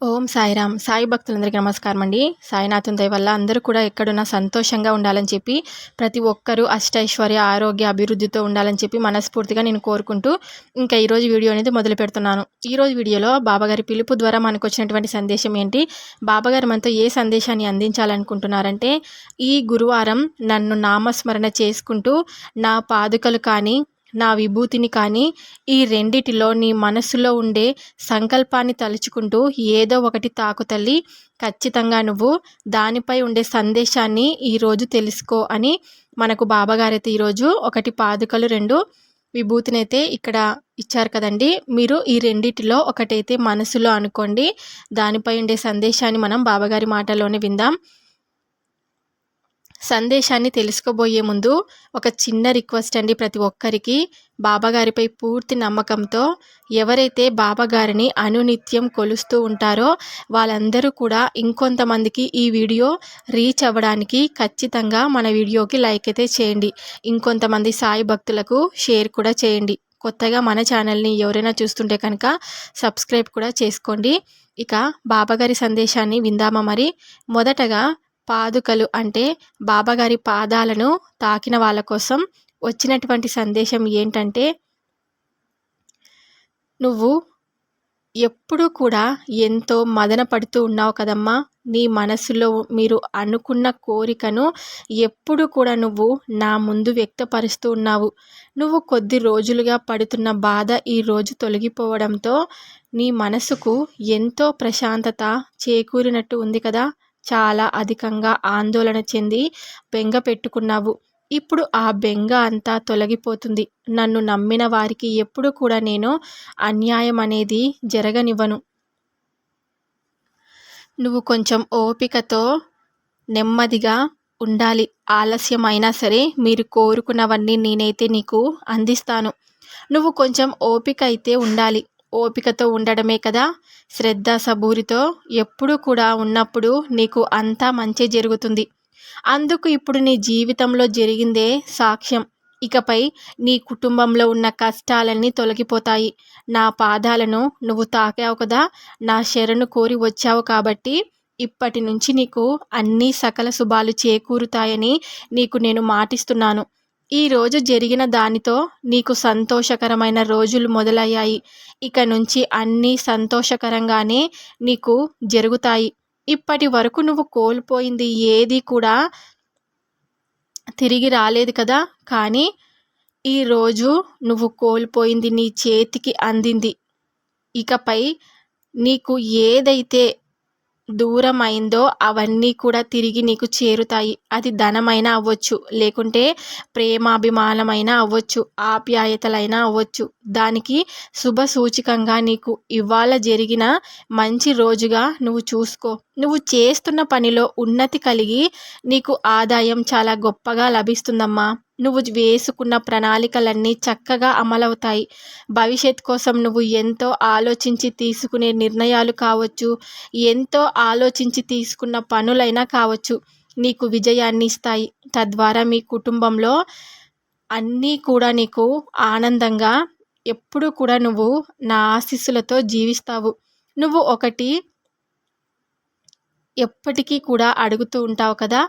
ఓం సాయిరామ్. సాయి భక్తులందరికీ నమస్కారం అండి సాయినాథం దయ వల్ల అందరూ కూడా ఎక్కడున్నా సంతోషంగా ఉండాలని చెప్పి ప్రతి ఒక్కరూ అష్టైశ్వర్య ఆరోగ్య అభివృద్ధితో ఉండాలని చెప్పి మనస్ఫూర్తిగా నేను కోరుకుంటూ ఇంకా ఈరోజు వీడియో అనేది మొదలు పెడుతున్నాను. ఈరోజు వీడియోలో బాబాగారి పిలుపు ద్వారా మనకు వచ్చినటువంటి సందేశం ఏంటి? బాబాగారు మనతో ఏ సందేశాన్ని అందించాలనుకుంటున్నారంటే ఈ గురువారం నన్ను నామస్మరణ చేసుకుంటూ నా పాదుకలు కానీ నా విభూతిని కానీ ఈ రెండిటిలో నీ మనసులో ఉండే సంకల్పాన్ని తలుచుకుంటూ ఏదో ఒకటి తాకు తల్లి. ఖచ్చితంగా నువ్వు దానిపై ఉండే సందేశాన్ని ఈరోజు తెలుసుకో అని మనకు బాబాగారైతే ఈరోజు ఒకటి పాదుకలు రెండు విభూతినైతే ఇక్కడ ఇచ్చారు కదండి. మీరు ఈ రెండిటిలో ఒకటైతే మనసులో అనుకోండి. దానిపై ఉండే సందేశాన్ని మనం బాబాగారి మాటలోనే విందాం. సందేశాన్ని తెలుసుకోబోయే ముందు ఒక చిన్న రిక్వెస్ట్ అండి ప్రతి ఒక్కరికి. బాబాగారిపై పూర్తి నమ్మకంతో ఎవరైతే బాబాగారిని అనునిత్యం కొలుస్తూ ఉంటారో వాళ్ళందరూ కూడా ఇంకొంతమందికి ఈ వీడియో రీచ్ అవ్వడానికి ఖచ్చితంగా మన వీడియోకి లైక్ అయితే చేయండి. ఇంకొంతమంది సాయి భక్తులకు షేర్ కూడా చేయండి. కొత్తగా మన ఛానల్ని ఎవరైనా చూస్తుంటే కనుక సబ్స్క్రైబ్ కూడా చేసుకోండి. ఇక బాబాగారి సందేశాన్ని విందామా మరి? మొదటగా పాదుకలు అంటే బాబాగారి పాదాలను తాకిన వాళ్ళ కోసం వచ్చినటువంటి సందేశం ఏంటంటే నువ్వు ఎప్పుడూ కూడా ఎంతో మదన పడుతూ ఉన్నావు కదమ్మా. నీ మనసులో మీరు అనుకున్న కోరికను ఎప్పుడు కూడా నువ్వు నా ముందు వ్యక్తపరుస్తూ ఉన్నావు. నువ్వు కొద్ది రోజులుగా పడుతున్న బాధ ఈరోజు తొలగిపోవడంతో నీ మనసుకు ఎంతో ప్రశాంతత చేకూరినట్టు ఉంది కదా. చాలా అధికంగా ఆందోళన చెంది బెంగ పెట్టుకున్నావు. ఇప్పుడు ఆ బెంగ అంతా తొలగిపోతుంది. నన్ను నమ్మిన వారికి ఎప్పుడు కూడా నేను అన్యాయం అనేది జరగనివ్వను. నువ్వు కొంచెం ఓపికతో నెమ్మదిగా ఉండాలి. ఆలస్యం అయినా సరే మీరు కోరుకున్నవన్నీ నేనైతే నీకు అందిస్తాను. నువ్వు కొంచెం ఓపిక అయితే ఉండాలి. ఓపికతో ఉండడమే కదా శ్రద్ధ సబూరితో ఎప్పుడు కూడా ఉన్నప్పుడు నీకు అంతా మంచి జరుగుతుంది. అందుకు ఇప్పుడు నీ జీవితంలో జరిగిందే సాక్ష్యం. ఇకపై నీ కుటుంబంలో ఉన్న కష్టాలన్నీ తొలగిపోతాయి. నా పాదాలను నువ్వు తాకావు కదా నా శరణు కోరి వచ్చావు కాబట్టి ఇప్పటి నుంచి నీకు అన్ని సకల శుభాలు చేకూరుతాయని నీకు నేను మాటిస్తున్నాను. ఈరోజు జరిగిన దానితో నీకు సంతోషకరమైన రోజులు మొదలయ్యాయి. ఇక నుంచి అన్నీ సంతోషకరంగానే నీకు జరుగుతాయి. ఇప్పటి వరకు నువ్వు కోల్పోయింది ఏది కూడా తిరిగి రాలేదు కదా. కానీ ఈరోజు నువ్వు కోల్పోయింది నీ చేతికి అందింది. ఇకపై నీకు ఏదైతే దూరమైందో అవన్నీ కూడా తిరిగి నీకు చేరుతాయి. అది ధనమైనా అవ్వచ్చు లేకుంటే ప్రేమాభిమానమైనా అవ్వచ్చు ఆప్యాయతలైనా అవ్వచ్చు. దానికి శుభ సూచికంగా నీకు ఇవాళ జరిగిన మంచి రోజుగా నువ్వు చూసుకో. నువ్వు చేస్తున్న పనిలో ఉన్నతి కలిగి నీకు ఆదాయం చాలా గొప్పగా లభిస్తుందమ్మా. నువ్వు వేసుకున్న ప్రణాళికలన్నీ చక్కగా అమలవుతాయి. భవిష్యత్ కోసం నువ్వు ఎంతో ఆలోచించి తీసుకునే నిర్ణయాలు కావచ్చు ఎంతో ఆలోచించి తీసుకున్న పనులైనా కావచ్చు నీకు విజయాన్ని ఇస్తాయి. తద్వారా మీ కుటుంబంలో అన్నీ కూడా నీకు ఆనందంగా ఎప్పుడూ కూడా నువ్వు నా ఆశీస్సులతో జీవిస్తావు. నువ్వు ఒకటి ఎప్పటికీ కూడా అడుగుతూ ఉంటావు కదా?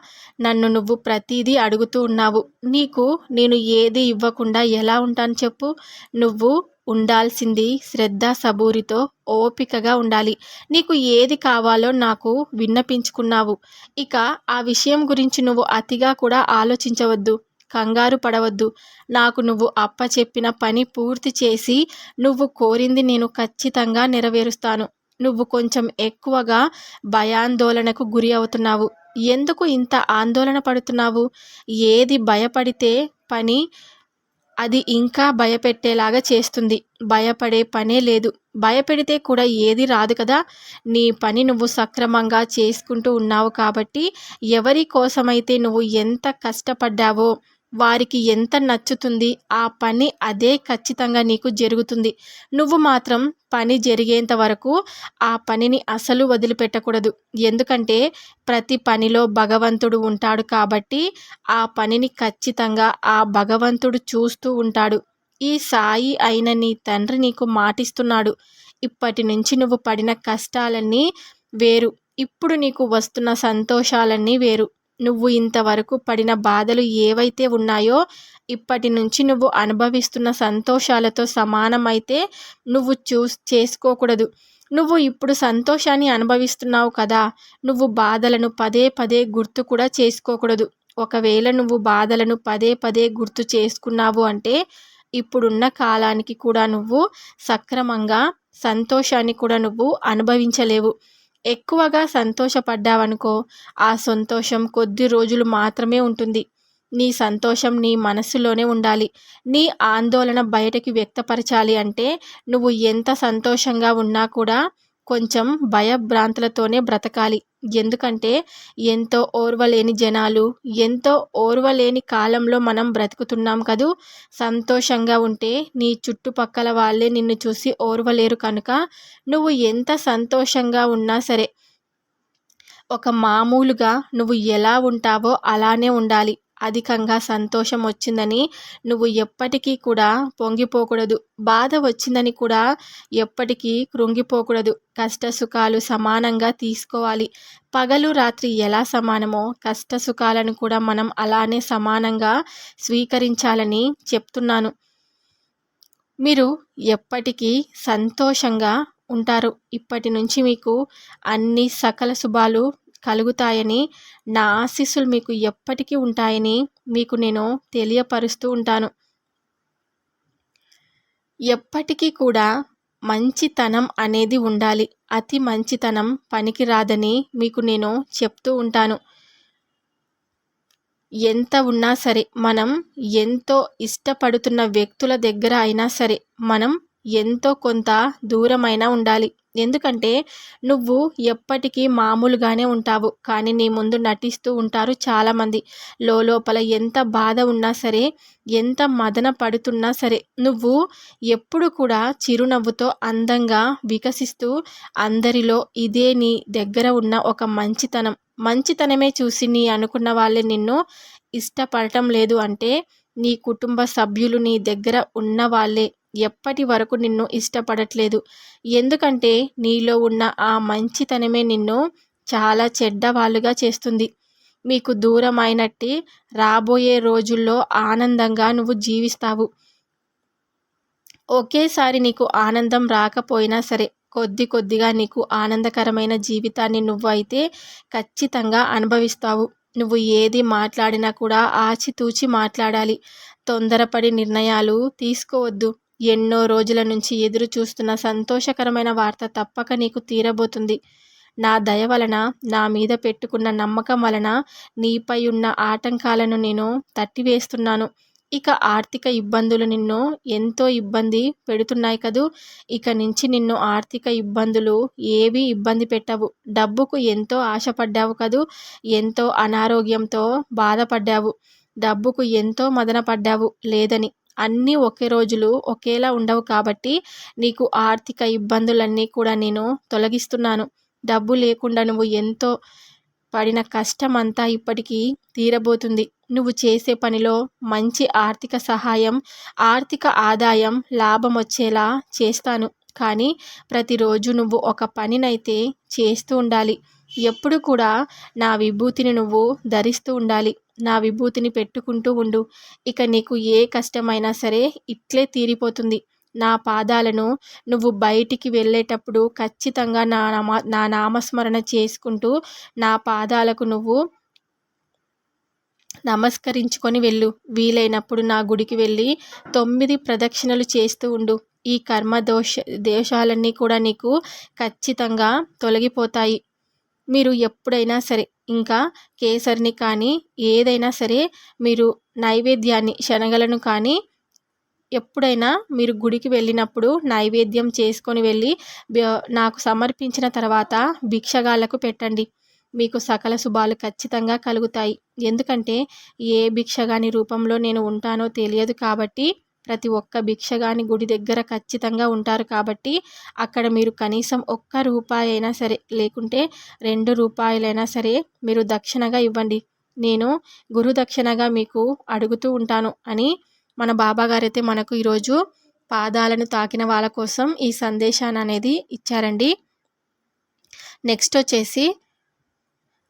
నన్ను నువ్వు ప్రతిదీ అడుగుతూ ఉన్నావు. నీకు నేను ఏది ఇవ్వకుండా ఎలా ఉంటాను చెప్పు? నువ్వు ఉండాల్సింది శ్రద్ధ సబూరితో ఓపికగా ఉండాలి. నీకు ఏది కావాలో నాకు విన్నపించుకున్నావు. ఇక ఆ విషయం గురించి నువ్వు అతిగా కూడా ఆలోచించవద్దు. కంగారు పడవద్దు. నాకు నువ్వు అప్ప చెప్పిన పని పూర్తి చేసి నువ్వు కోరింది నేను ఖచ్చితంగా నెరవేరుస్తాను. నువ్వు కొంచెం ఎక్కువగా భయాందోళనకు గురి అవుతున్నావు. ఎందుకు ఇంత ఆందోళన పడుతున్నావు? ఏది భయపడితే పని అది ఇంకా భయపెట్టేలాగా చేస్తుంది. భయపడే పనే లేదు. భయపెడితే కూడా ఏది రాదు కదా. నీ పని నువ్వు సక్రమంగా చేసుకుంటూ ఉన్నావు కాబట్టి ఎవరి కోసమైతే నువ్వు ఎంత కష్టపడ్డావో వారికి ఎంత నచ్చుతుంది ఆ పని అదే ఖచ్చితంగా నీకు జరుగుతుంది. నువ్వు మాత్రం పని జరిగేంత వరకు ఆ పనిని అసలు వదిలిపెట్టకూడదు. ఎందుకంటే ప్రతి పనిలో భగవంతుడు ఉంటాడు కాబట్టి ఆ పనిని ఖచ్చితంగా ఆ భగవంతుడు చూస్తూ ఉంటాడు. ఈ సాయి అయిన నీ తండ్రి నీకు మాటిస్తున్నాడు. ఇప్పటి నుంచి నువ్వు పడిన కష్టాలన్నీ వేరు. ఇప్పుడు నీకు వస్తున్న సంతోషాలన్నీ వేరు. నువ్వు ఇంతవరకు పడిన బాధలు ఏవైతే ఉన్నాయో ఇప్పటి నుంచి నువ్వు అనుభవిస్తున్న సంతోషాలతో సమానమైతే నువ్వు చూస్ చేసుకోకూడదు. నువ్వు ఇప్పుడు సంతోషాన్ని అనుభవిస్తున్నావు కదా నువ్వు బాధలను పదే పదే గుర్తు కూడా చేసుకోకూడదు. ఒకవేళ నువ్వు బాధలను పదే పదే గుర్తు చేసుకున్నావు అంటే ఇప్పుడున్న కాలానికి కూడా నువ్వు సక్రమంగా సంతోషాన్ని కూడా నువ్వు అనుభవించలేవు. ఎక్కువగా సంతోషపడ్డావనుకో ఆ సంతోషం కొద్ది రోజులు మాత్రమే ఉంటుంది. నీ సంతోషం నీ మనస్సులోనే ఉండాలి. నీ ఆందోళన బయటకి వ్యక్తపరచాలి అంటే నువ్వు ఎంత సంతోషంగా ఉన్నా కూడా కొంచెం భయభ్రాంతులతోనే బ్రతకాలి. ఎందుకంటే ఎంతో ఓర్వలేని జనాలు ఎంతో ఓర్వలేని కాలంలో మనం బ్రతుకుతున్నాం కదూ. సంతోషంగా ఉంటే నీ చుట్టుపక్కల వాళ్ళే నిన్ను చూసి ఓర్వలేరు కనుక నువ్వు ఎంత సంతోషంగా ఉన్నా సరే ఒక మామూలుగా నువ్వు ఎలా ఉంటావో అలానే ఉండాలి. అధికంగా సంతోషం వచ్చిందని నువ్వు ఎప్పటికీ కూడా పొంగిపోకూడదు. బాధ వచ్చిందని కూడా ఎప్పటికీ కృంగిపోకూడదు. కష్ట సుఖాలు సమానంగా తీసుకోవాలి. పగలు రాత్రి ఎలా సమానమో కష్ట సుఖాలను కూడా మనం అలానే సమానంగా స్వీకరించాలని చెప్తున్నాను. మీరు ఎప్పటికీ సంతోషంగా ఉంటారు. ఇప్పటి నుంచి మీకు అన్ని సకల శుభాలు కలుగుతాయని నా ఆశీస్సులు మీకు ఎప్పటికీ ఉంటాయని మీకు నేను తెలియపరుస్తూ ఉంటాను. ఎప్పటికీ కూడా మంచితనం అనేది ఉండాలి. అతి మంచితనం పనికిరాదని మీకు నేను చెప్తూ ఉంటాను. ఎంత ఉన్నా సరే మనం ఎంతో ఇష్టపడుతున్న వ్యక్తుల దగ్గర అయినా సరే మనం ఎంతో కొంత దూరమైనా ఉండాలి. ఎందుకంటే నువ్వు ఎప్పటికీ మామూలుగానే ఉంటావు కానీ నీ ముందు నటిస్తూ ఉంటారు చాలామంది. లోపల ఎంత బాధ ఉన్నా సరే ఎంత మదన పడుతున్నా సరే నువ్వు ఎప్పుడు కూడా చిరునవ్వుతో అందంగా వికసిస్తూ అందరిలో ఇదే నీ దగ్గర ఉన్న ఒక మంచితనం. మంచితనమే చూసి నీ అనుకున్న వాళ్ళే నిన్ను ఇష్టపడటం లేదు అంటే నీ కుటుంబ సభ్యులు నీ దగ్గర ఉన్న వాళ్ళే. ఎప్పటి వరకు నిన్ను ఇష్టపడట్లేదు. ఎందుకంటే నీలో ఉన్న ఆ మంచితనమే నిన్ను చాలా చెడ్డవాళ్ళుగా చేస్తుంది. మీకు దూరం దూరమైనట్టి రాబోయే రోజుల్లో ఆనందంగా నువ్వు జీవిస్తావు. ఒకేసారి నీకు ఆనందం రాకపోయినా సరే కొద్ది కొద్దిగా నీకు ఆనందకరమైన జీవితాన్ని నువ్వు అయితే ఖచ్చితంగా అనుభవిస్తావు. నువ్వు ఏది మాట్లాడినా కూడా ఆచితూచి మాట్లాడాలి. తొందరపడి నిర్ణయాలు తీసుకోవద్దు. ఎన్నో రోజుల నుంచి ఎదురు చూస్తున్న సంతోషకరమైన వార్త తప్పక నీకు తీరబోతుంది. నా దయ వలన నా మీద పెట్టుకున్న నమ్మకం వలన నీపై ఉన్న ఆటంకాలను నేను తట్టివేస్తున్నాను. ఇక ఆర్థిక ఇబ్బందులు నిన్ను ఎంతో ఇబ్బంది పెడుతున్నాయి కదూ. ఇక నుంచి నిన్ను ఆర్థిక ఇబ్బందులు ఏవి ఇబ్బంది పెట్టవు. డబ్బుకు ఎంతో ఆశపడ్డావు కదూ. ఎంతో అనారోగ్యంతో బాధపడ్డావు. డబ్బుకు ఎంతో మదన పడ్డావు. లేదని అన్నీ ఒకే రోజులు ఒకేలా ఉండవు కాబట్టి నీకు ఆర్థిక ఇబ్బందులన్నీ కూడా నేను తొలగిస్తున్నాను. డబ్బు లేకుండా నువ్వు ఎంతో పడిన కష్టం అంతా ఇప్పటికీ తీరబోతుంది. నువ్వు చేసే పనిలో మంచి ఆర్థిక సహాయం ఆర్థిక ఆదాయం లాభం వచ్చేలా చేస్తాను. కానీ ప్రతిరోజు నువ్వు ఒక పనినైతే చేస్తూ ఉండాలి. ఎప్పుడు కూడా నా విభూతిని నువ్వు ధరిస్తూ ఉండాలి. నా విభూతిని పెట్టుకుంటూ ఉండు. ఇక నీకు ఏ కష్టమైనా సరే ఇట్లే తీరిపోతుంది. నా పాదాలను నువ్వు బయటికి వెళ్ళేటప్పుడు ఖచ్చితంగా నా నామ నా నామస్మరణ చేసుకుంటూ నా పాదాలకు నువ్వు నమస్కరించుకొని వెళ్ళు. వీలైనప్పుడు నా గుడికి వెళ్ళి తొమ్మిది ప్రదక్షిణలు చేస్తూ ఉండు. ఈ కర్మ దోష దోషాలన్నీ కూడా నీకు ఖచ్చితంగా తొలగిపోతాయి. మీరు ఎప్పుడైనా సరే ఇంకా కేసరిని కానీ ఏదైనా సరే మీరు నైవేద్యాన్ని శనగలను కానీ ఎప్పుడైనా మీరు గుడికి వెళ్ళినప్పుడు నైవేద్యం చేసుకొని వెళ్ళి నాకు సమర్పించిన తర్వాత భిక్షగాళ్ళకు పెట్టండి. మీకు సకల శుభాలు ఖచ్చితంగా కలుగుతాయి. ఎందుకంటే ఏ భిక్షగాని రూపంలో నేను ఉంటానో తెలియదు కాబట్టి ప్రతి ఒక్క భిక్షగాని గుడి దగ్గర ఖచ్చితంగా ఉంటారు కాబట్టి అక్కడ మీరు కనీసం ఒక్క రూపాయి అయినా సరే లేకుంటే రెండు రూపాయలైనా సరే మీరు దక్షిణగా ఇవ్వండి. నేను గురు దక్షిణగా మీకు అడుగుతూ ఉంటాను అని మన బాబాగారైతే మనకు ఈరోజు పాదాలను తాకిన వాళ్ళ కోసం ఈ సందేశాన్ని అనేది ఇచ్చారండి. నెక్స్ట్ వచ్చేసి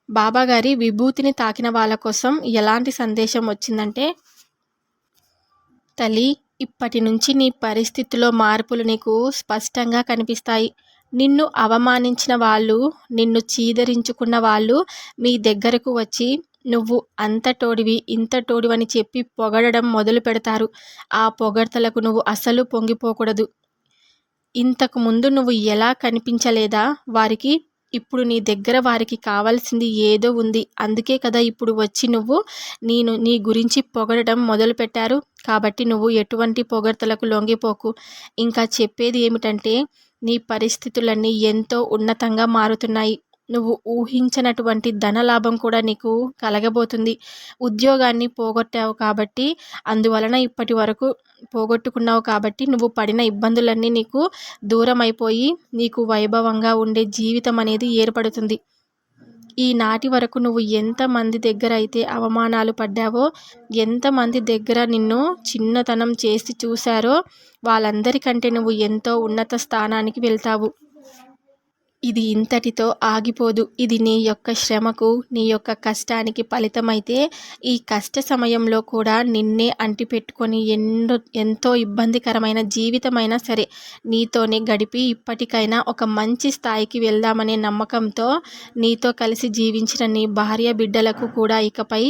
బాబాగారి విభూతిని తాకిన వాళ్ళ కోసం ఎలాంటి సందేశం వచ్చిందంటే తల్లి ఇప్పటి నుంచి నీ పరిస్థితిలో మార్పులు నీకు స్పష్టంగా కనిపిస్తాయి. నిన్ను అవమానించిన వాళ్ళు నిన్ను చీదరించుకున్న వాళ్ళు మీ దగ్గరకు వచ్చి నువ్వు అంతటోడివి ఇంతటోడివని చెప్పి పొగడడం మొదలు పెడతారు. ఆ పొగడ్తలకు నువ్వు అసలు పొంగిపోకూడదు. ఇంతకు ముందు నువ్వు ఎలా కనిపించలేదా? వారికి ఇప్పుడు నీ దగ్గర వారికి కావాల్సింది ఏదో ఉంది. అందుకే కదా ఇప్పుడు వచ్చి నువ్వు నేను నీ గురించి పొగడటం మొదలుపెట్టారు. కాబట్టి నువ్వు ఎటువంటి పొగడ్తలకు లొంగిపోకు. ఇంకా చెప్పేది ఏమిటంటే నీ పరిస్థితులన్నీ ఎంతో ఉన్నతంగా మారుతున్నాయి. నువ్వు ఊహించినటువంటి ధనలాభం కూడా నీకు కలగబోతుంది. ఉద్యోగాన్ని పోగొట్టావు కాబట్టి అందువలన ఇప్పటి వరకు పోగొట్టుకున్నావు కాబట్టి నువ్వు పడిన ఇబ్బందులన్నీ నీకు దూరం అయిపోయి నీకు వైభవంగా ఉండే జీవితం అనేది ఏర్పడుతుంది. ఈనాటి వరకు నువ్వు ఎంతమంది దగ్గర అయితే అవమానాలు పడ్డావో ఎంతమంది దగ్గర నిన్ను చిన్నతనం చేసి చూశారో వాళ్ళందరికంటే నువ్వు ఎంతో ఉన్నత స్థానానికి వెళ్తావు. ఇది ఇంతటితో ఆగిపోదు. ఇది నీ యొక్క శ్రమకు నీ యొక్క కష్టానికి ఫలితమైతే ఈ కష్ట సమయంలో కూడా నిన్నే అంటిపెట్టుకొని ఎన్నో ఎంతో ఇబ్బందికరమైన జీవితమైనా సరే నీతోనే గడిపి ఇప్పటికైనా ఒక మంచి స్థాయికి వెళ్దామనే నమ్మకంతో నీతో కలిసి జీవించిన నీ భార్య బిడ్డలకు కూడా ఇకపై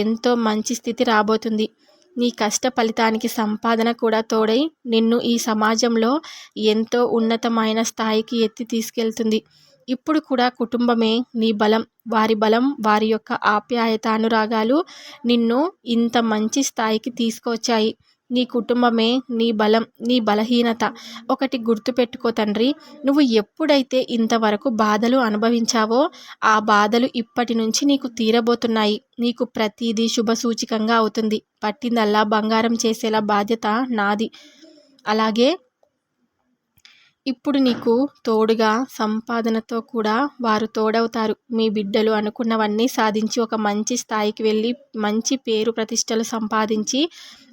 ఎంతో మంచి స్థితి రాబోతుంది. నీ కష్ట ఫలితానికి సంపాదన కూడా తోడై నిన్ను ఈ సమాజంలో ఎంతో ఉన్నతమైన స్థాయికి ఎత్తి తీసుకెళ్తుంది. ఇప్పుడు కూడా కుటుంబమే నీ బలం. వారి బలం వారి యొక్క ఆప్యాయత అనురాగాలు నిన్ను ఇంత మంచి స్థాయికి తీసుకొచ్చాయి. నీ కుటుంబమే నీ బలం నీ బలహీనత. ఒకటి గుర్తుపెట్టుకో తండ్రి నువ్వు ఎప్పుడైతే ఇంతవరకు బాధలు అనుభవించావో ఆ బాధలు ఇప్పటి నుంచి నీకు తీరబోతున్నాయి. నీకు ప్రతిదీ శుభసూచికంగా అవుతుంది. పట్టిందల్లా బంగారం చేసేలా బాధ్యత నాది. అలాగే ఇప్పుడు నీకు తోడుగా సంపాదనతో కూడా వారు తోడవుతారు. మీ బిడ్డలు అనుకున్నవన్నీ సాధించి ఒక మంచి స్థాయికి వెళ్ళి మంచి పేరు ప్రతిష్టలు సంపాదించి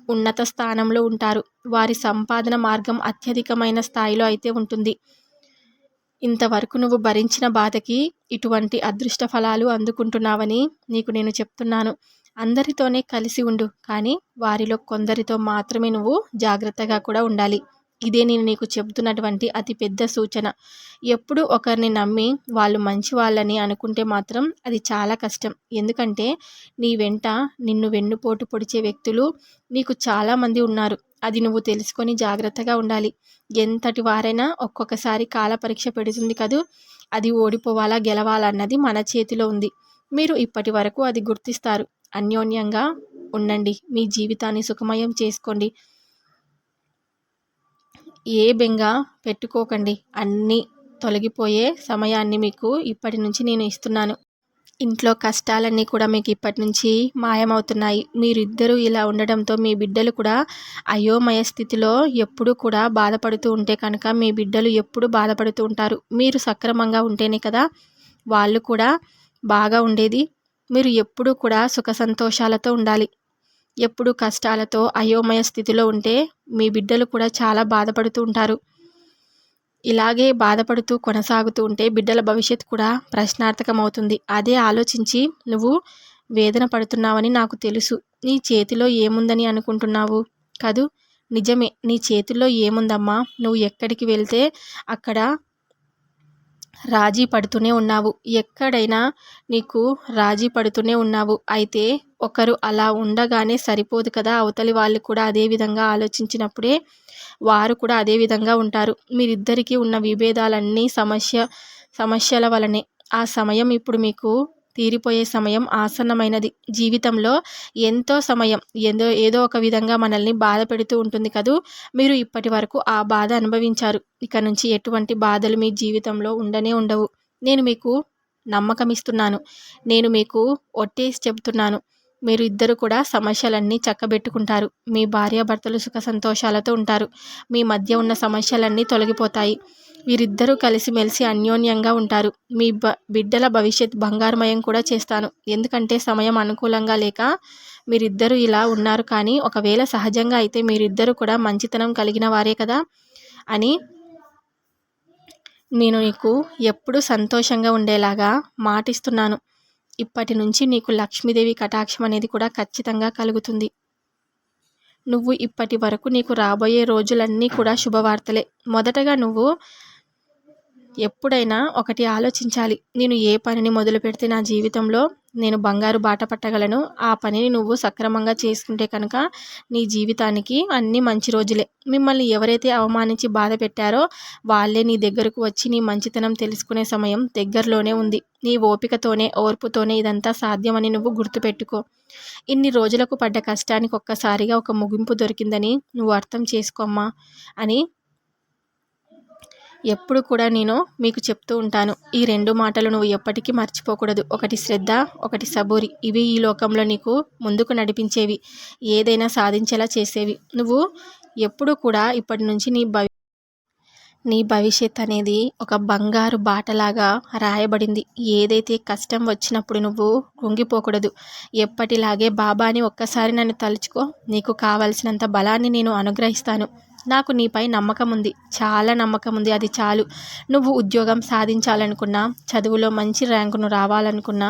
ఉన్నత స్థానంలో ఉంటారు. వారి సంపాదన మార్గం అత్యధికమైన స్థాయిలో అయితే ఉంటుంది. ఇంతవరకు నువ్వు భరించిన బాధకి ఇటువంటి అదృష్ట ఫలాలు అందుకుంటున్నావని నీకు నేను చెప్తున్నాను. అందరితోనే కలిసి ఉండు కానీ వారిలో కొందరితో మాత్రమే నువ్వు జాగ్రత్తగా కూడా ఉండాలి. ఇదే నేను నీకు చెబుతున్నటువంటి అతి పెద్ద సూచన. ఎప్పుడు ఒకరిని నమ్మి వాళ్ళు మంచి వాళ్ళని అనుకుంటే మాత్రం అది చాలా కష్టం. ఎందుకంటే నీ వెంట నిన్ను వెన్నుపోటు పొడిచే వ్యక్తులు నీకు చాలామంది ఉన్నారు. అది నువ్వు తెలుసుకొని జాగ్రత్తగా ఉండాలి. ఎంతటి వారైనా ఒక్కొక్కసారి కాల పరీక్ష పెడుతుంది కదూ అది ఓడిపోవాలా గెలవాలన్నది మన చేతిలో ఉంది. మీరు ఇప్పటి వరకు అది గుర్తిస్తారు. అన్యోన్యంగా ఉండండి. మీ జీవితాన్ని సుఖమయం చేసుకోండి. ఏ బెంగ పెట్టుకోకండి. అన్నీ తొలగిపోయే సమయాన్ని మీకు ఇప్పటి నుంచి నేను ఇస్తున్నాను. ఇంట్లో కష్టాలన్నీ కూడా మీకు ఇప్పటి నుంచి మాయమవుతున్నాయి. మీరిద్దరూ ఇలా ఉండడంతో మీ బిడ్డలు కూడా అయోమయ స్థితిలో ఎప్పుడూ కూడా బాధపడుతూ ఉంటే కనుక మీ బిడ్డలు ఎప్పుడు బాధపడుతూ ఉంటారు. మీరు సక్రమంగా ఉంటేనే కదా వాళ్ళు కూడా బాగా ఉండేది. మీరు ఎప్పుడూ కూడా సుఖ సంతోషాలతో ఉండాలి. ఎప్పుడు కష్టాలతో అయోమయ స్థితిలో ఉంటే మీ బిడ్డలు కూడా చాలా బాధపడుతూ ఉంటారు. ఇలాగే బాధపడుతూ కొనసాగుతూ ఉంటే బిడ్డల భవిష్యత్ కూడా ప్రశ్నార్థకం అవుతుంది అదే ఆలోచించి నువ్వు వేదన పడుతున్నావని నాకు తెలుసు. నీ చేతిలో ఏముందని అనుకుంటున్నావు? కదూ నిజమే నీ చేతిలో ఏముందమ్మా? నువ్వు ఎక్కడికి వెళ్తే అక్కడ రాజీ పడుతూనే ఉన్నావు. ఎక్కడైనా నీకు రాజీ పడుతూనే ఉన్నావు. అయితే ఒకరు అలా ఉండగానే సరిపోదు కదా అవతలి వాళ్ళు కూడా అదే విధంగా ఆలోచించినప్పుడే వారు కూడా అదే విధంగా ఉంటారు. మీరిద్దరికీ ఉన్న విభేదాలన్నీ సమస్య సమస్యల వలనే. ఆ సమయం ఇప్పుడు మీకు తీరిపోయే సమయం ఆసన్నమైనది. జీవితంలో ఎంతో సమయం ఏదో ఏదో ఒక విధంగా మనల్ని బాధ పెడుతూ ఉంటుంది కదూ? మీరు ఇప్పటి వరకు ఆ బాధ అనుభవించారు. ఇక నుంచి ఎటువంటి బాధలు మీ జీవితంలో ఉండనే ఉండవు. నేను మీకు నమ్మకం ఇస్తున్నాను నేను మీకు ఒట్టేసి చెబుతున్నాను. మీరు ఇద్దరు కూడా సమస్యలన్నీ చక్కబెట్టుకుంటారు. మీ భార్యాభర్తలు సుఖ సంతోషాలతో ఉంటారు. మీ మధ్య ఉన్న సమస్యలన్నీ తొలగిపోతాయి. వీరిద్దరూ కలిసిమెలిసి అన్యోన్యంగా ఉంటారు. మీ బ బిడ్డల భవిష్యత్ బంగారుమయం కూడా చేస్తాను. ఎందుకంటే సమయం అనుకూలంగా లేక మీరిద్దరూ ఇలా ఉన్నారు కానీ ఒకవేళ సహజంగా అయితే మీరిద్దరూ కూడా మంచితనం కలిగిన వారే కదా అని నేను నీకు ఎప్పుడు సంతోషంగా ఉండేలాగా మాటిస్తున్నాను. ఇప్పటి నుంచి నీకు లక్ష్మీదేవి కటాక్షం అనేది కూడా ఖచ్చితంగా కలుగుతుంది. నువ్వు ఇప్పటి వరకు నీకు రాబోయే రోజులన్నీ కూడా శుభవార్తలే. మొదటగా నువ్వు ఎప్పుడైనా ఒకటి ఆలోచించాలి. నేను ఏ పనిని మొదలు పెడితే నా జీవితంలో నేను బంగారు బాట పట్టగలను? ఆ పనిని నువ్వు సక్రమంగా చేసుకుంటే కనుక నీ జీవితానికి అన్ని మంచి రోజులే. మిమ్మల్ని ఎవరైతే అవమానించి బాధ పెట్టారో వాళ్ళే నీ దగ్గరకు వచ్చి నీ మంచితనం తెలుసుకునే సమయం దగ్గరలోనే ఉంది. నీ ఓపికతోనే ఓర్పుతోనే ఇదంతా సాధ్యమని నువ్వు గుర్తుపెట్టుకో. ఇన్ని రోజులకు పడ్డ కష్టానికి ఒక్కసారిగా ఒక ముగింపు దొరికిందని నువ్వు అర్థం చేసుకోమ్మా అని ఎప్పుడు కూడా నేను మీకు చెప్తూ ఉంటాను ఈ రెండు మాటలు నువ్వు ఎప్పటికీ మర్చిపోకూడదు. ఒకటి శ్రద్ధ ఒకటి సబూరి. ఇవి ఈ లోకంలో నీకు ముందుకు నడిపించేవి ఏదైనా సాధించేలా చేసేవి. నువ్వు ఎప్పుడు కూడా ఇప్పటి నుంచి నీ భవి నీ భవిష్యత్ అనేది ఒక బంగారు బాటలాగా రాయబడింది. ఏదైతే కష్టం వచ్చినప్పుడు నువ్వు కృంగిపోకూడదు. ఎప్పటిలాగే బాబాని ఒక్కసారి నన్ను తలుచుకో నీకు కావలసినంత బలాన్ని నేను అనుగ్రహిస్తాను. నాకు నీపై నమ్మకం ఉంది చాలా నమ్మకం ఉంది అది చాలు. నువ్వు ఉద్యోగం సాధించాలనుకున్నా చదువులో మంచి ర్యాంకును రావాలనుకున్నా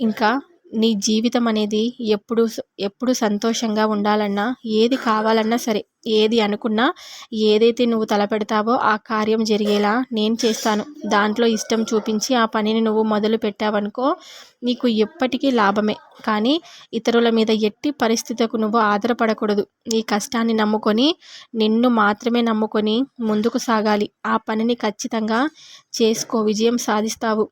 ఇంకా నీ జీవితం అనేది ఎప్పుడు ఎప్పుడు సంతోషంగా ఉండాలన్నా ఏది కావాలన్నా సరే ఏది అనుకున్నా ఏదైతే నువ్వు తలపెడతావో ఆ కార్యం జరిగేలా నేను చేస్తాను. దాంట్లో ఇష్టం చూపించి ఆ పనిని నువ్వు మొదలు పెట్టావనుకో నీకు ఎప్పటికీ లాభమే. కానీ ఇతరుల మీద ఎట్టి పరిస్థితులకు నువ్వు ఆధారపడకూడదు. నీ కష్టాన్ని నమ్ముకొని నిన్ను మాత్రమే నమ్ముకొని ముందుకు సాగాలి. ఆ పనిని ఖచ్చితంగా చేసుకో. విజయం సాధిస్తావు.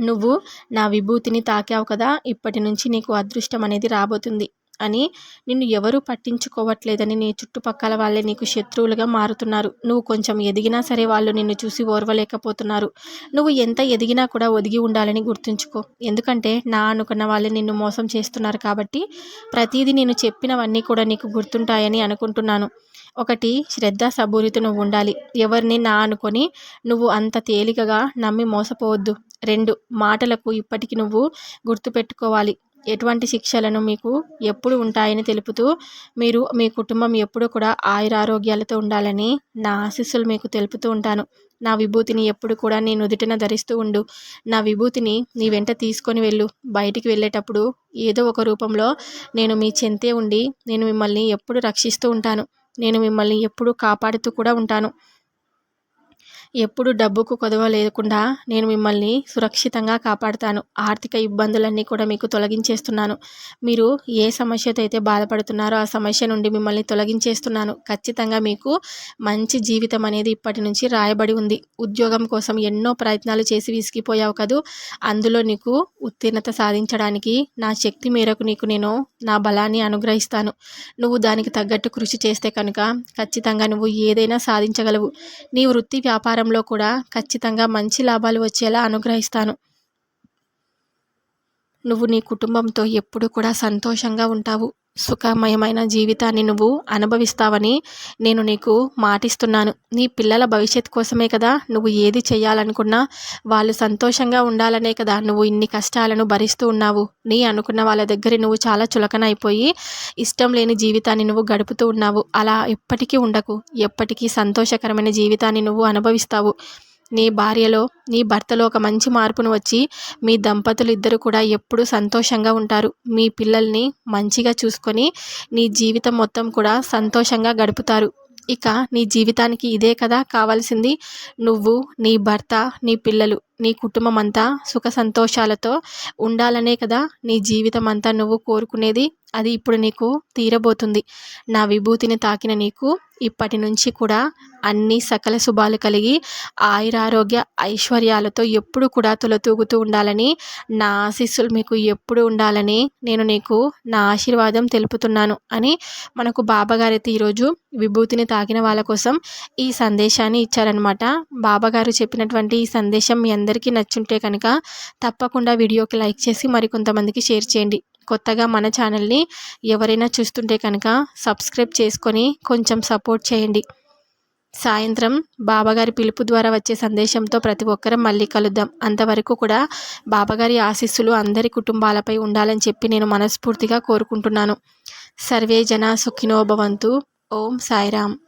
నువ్వు నా విభూతిని తాకావు కదా. ఇప్పటి నుంచి నీకు అదృష్టం అనేది రాబోతుంది. అని నిన్ను ఎవరూ పట్టించుకోవట్లేదని నీ చుట్టుపక్కల వాళ్ళే నీకు శత్రువులుగా మారుతున్నారు. నువ్వు కొంచెం ఎదిగినా సరే వాళ్ళు నిన్ను చూసి ఓర్వలేకపోతున్నారు. నువ్వు ఎంత ఎదిగినా కూడా ఒదిగి ఉండాలని గుర్తుంచుకో. ఎందుకంటే నా అనుకున్న వాళ్ళే నిన్ను మోసం చేస్తున్నారు కాబట్టి ప్రతిదీ నేను చెప్పినవన్నీ కూడా నీకు గుర్తుంటాయని అనుకుంటున్నాను. ఒకటి శ్రద్ధ సబూరితో నువ్వు ఉండాలి. ఎవరిని నా అనుకొని నువ్వు అంత తేలికగా నమ్మి మోసపోవద్దు. రెండు మాటలకు ఇప్పటికి నువ్వు గుర్తుపెట్టుకోవాలి. ఎటువంటి శిక్షలను మీకు ఎప్పుడు ఉంటాయని తెలుపుతూ మీరు మీ కుటుంబం ఎప్పుడు కూడా ఆయురారోగ్యాలతో ఉండాలని నా ఆశీస్సులు మీకు తెలుపుతూ ఉంటాను. నా విభూతిని ఎప్పుడు కూడా నీ నుదుటిన ధరిస్తూ ఉండు. నా విభూతిని నీ వెంట తీసుకొని వెళ్ళు. బయటికి వెళ్ళేటప్పుడు ఏదో ఒక రూపంలో నేను మీ చెంతే ఉండి నేను మిమ్మల్ని ఎప్పుడు రక్షిస్తూ ఉంటాను. నేను మిమ్మల్ని ఎప్పుడూ కాపాడుతూ కూడా ఉంటాను. ఎప్పుడు డబ్బుకు కొదవ లేకుండా నేను మిమ్మల్ని సురక్షితంగా కాపాడుతాను. ఆర్థిక ఇబ్బందులన్నీ కూడా మీకు తొలగించేస్తున్నాను. మీరు ఏ సమస్యతో అయితే బాధపడుతున్నారో ఆ సమస్య నుండి మిమ్మల్ని తొలగించేస్తున్నాను. ఖచ్చితంగా మీకు మంచి జీవితం అనేది ఇప్పటి నుంచి రాయబడి ఉంది. ఉద్యోగం కోసం ఎన్నో ప్రయత్నాలు చేసి విసిగిపోయావు కదూ. అందులో నీకు ఉత్తీర్ణత సాధించడానికి నా శక్తి మేరకు నీకు నేను నా బలాన్ని అనుగ్రహిస్తాను. నువ్వు దానికి తగ్గట్టు కృషి చేస్తే కనుక ఖచ్చితంగా నువ్వు ఏదైనా సాధించగలవు. నీ వృత్తి వ్యాపారం వ్యాపారంలో కూడా ఖచ్చితంగా మంచి లాభాలు వచ్చేలా అనుగ్రహిస్తాను. నువ్వు నీ కుటుంబంతో ఎప్పుడు కూడా సంతోషంగా ఉంటావు. సుఖమయమైన జీవితాన్ని నువ్వు అనుభవిస్తావని నేను నీకు మాటిస్తున్నాను. నీ పిల్లల భవిష్యత్ కోసమే కదా నువ్వు ఏది చేయాలనుకున్నా వాళ్ళు సంతోషంగా ఉండాలనే కదా నువ్వు ఇన్ని కష్టాలను భరిస్తూ ఉన్నావు. నీ అనుకున్న వాళ్ళ దగ్గర నువ్వు చాలా చులకన అయిపోయి ఇష్టం లేని జీవితాన్ని నువ్వు గడుపుతూ ఉన్నావు. అలా ఎప్పటికీ ఉండకు. ఎప్పటికీ సంతోషకరమైన జీవితాన్ని నువ్వు అనుభవిస్తావు. నీ భార్యలో నీ భర్తలో ఒక మంచి మార్పును వచ్చి మీ దంపతులు ఇద్దరు కూడా ఎప్పుడూ సంతోషంగా ఉంటారు. మీ పిల్లల్ని మంచిగా చూసుకొని నీ జీవితం మొత్తం కూడా సంతోషంగా గడుపుతారు. ఇక నీ జీవితానికి ఇదే కదా కావాల్సింది. నువ్వు నీ భర్త నీ పిల్లలు నీ కుటుంబం అంతా సుఖ సంతోషాలతో ఉండాలనే కదా నీ జీవితం అంతా నువ్వు కోరుకునేది. అది ఇప్పుడు నీకు తీరబోతుంది. నా విభూతిని తాకిన నీకు ఇప్పటి నుంచి కూడా అన్ని సకల శుభాలు కలిగి ఆయురారోగ్య ఐశ్వర్యాలతో ఎప్పుడు కూడా తులతూగుతూ ఉండాలని నా ఆశీస్సులు మీకు ఎప్పుడు ఉండాలని నేను నీకు నా ఆశీర్వాదం తెలుపుతున్నాను అని మనకు బాబాగారైతే ఈరోజు విభూతిని తాకిన వాళ్ళ కోసం ఈ సందేశాన్ని ఇచ్చారనమాట బాబాగారు చెప్పినటువంటి ఈ సందేశం మీ అందరికీ నచ్చుంటే కనుక తప్పకుండా వీడియోకి లైక్ చేసి మరికొంతమందికి షేర్ చేయండి. కొత్తగా మన ఛానల్ని ఎవరైనా చూస్తుంటే కనుక సబ్స్క్రైబ్ చేసుకొని కొంచెం సపోర్ట్ చేయండి. సాయంత్రం బాబాగారి పిలుపు ద్వారా వచ్చే సందేశంతో ప్రతి ఒక్కరం మళ్ళీ కలుద్దాం. అంతవరకు కూడా బాబాగారి ఆశీస్సులు అందరి కుటుంబాలపై ఉండాలని చెప్పి నేను మనస్ఫూర్తిగా కోరుకుంటున్నాను. సర్వే జన సుఖినోభవంతు ఓం సాయిరామ్.